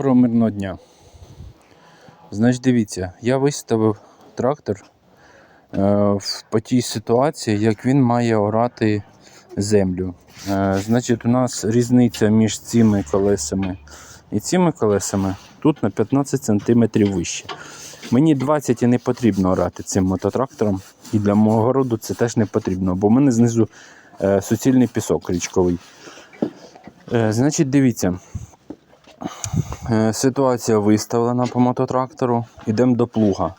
Доброго мирного дня. Значить, дивіться, я виставив трактор е, по тій ситуації, як він має орати землю. Е, значить, у нас різниця між цими колесами і цими колесами тут на 15 см вище. Мені 20 і не потрібно орати цим мототрактором. І для мого городу це теж не потрібно, бо в мене знизу е, суцільний пісок річковий. Е, значить, дивіться. Е, Ситуація виставлена по мототрактору. Йдемо до плуга.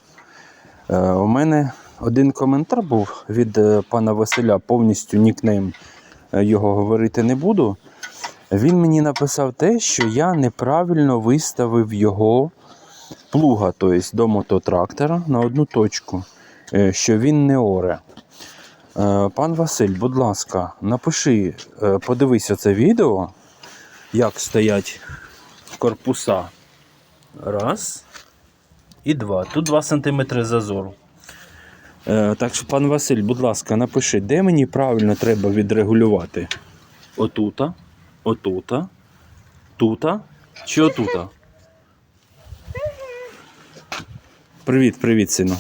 Е, У мене один коментар був від е, пана Василя, повністю нікнейм його говорити не буду. Він мені написав те, що я неправильно виставив його плуга, тобто до мототрактора на одну точку, що він не оре. Пан Василь, будь ласка, напиши, подивися це відео, як стоять корпуса. Раз. І два. Тут 2 см зазору. Е, так що, пан Василь, будь ласка, напиши, де мені правильно треба відрегулювати? Отута, отута, тута чи отута? Привіт, привіт, сину.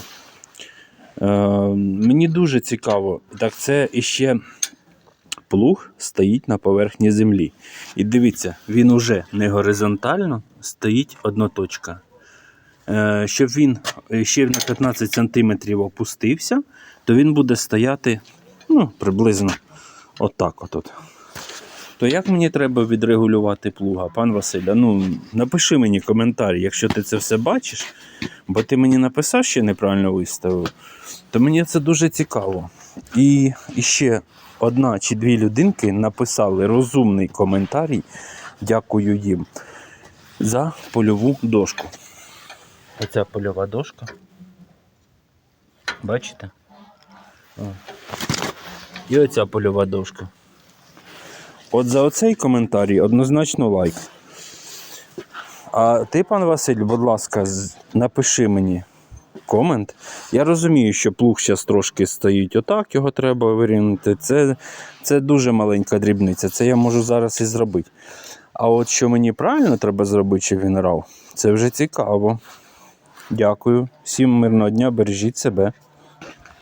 Е, мені дуже цікаво. Так це іще плуг стоїть на поверхні землі. І дивіться, він уже не горизонтально стоїть одноточка. Е, Щоб він ще на 15 см опустився, то він буде стояти ну, приблизно отак. От -от. То як мені треба відрегулювати плуга, пан Василя? Ну, напиши мені коментар, якщо ти це все бачиш, бо ти мені написав, що неправильно виставив, то мені це дуже цікаво. І, ще одна чи дві людинки написали розумний коментарій. Дякую їм за польову дошку. Оця польова дошка. Бачите? І оця польова дошка. От за оцей коментарій однозначно лайк. А ти, пан Василь, будь ласка, напиши мені комент. Я розумію, що плуг зараз трошки стоїть отак, його треба вирівняти. Це, це дуже маленька дрібниця, це я можу зараз і зробити. А от що мені правильно треба зробити, щоб він грав, це вже цікаво. Дякую. Всім мирного дня, бережіть себе.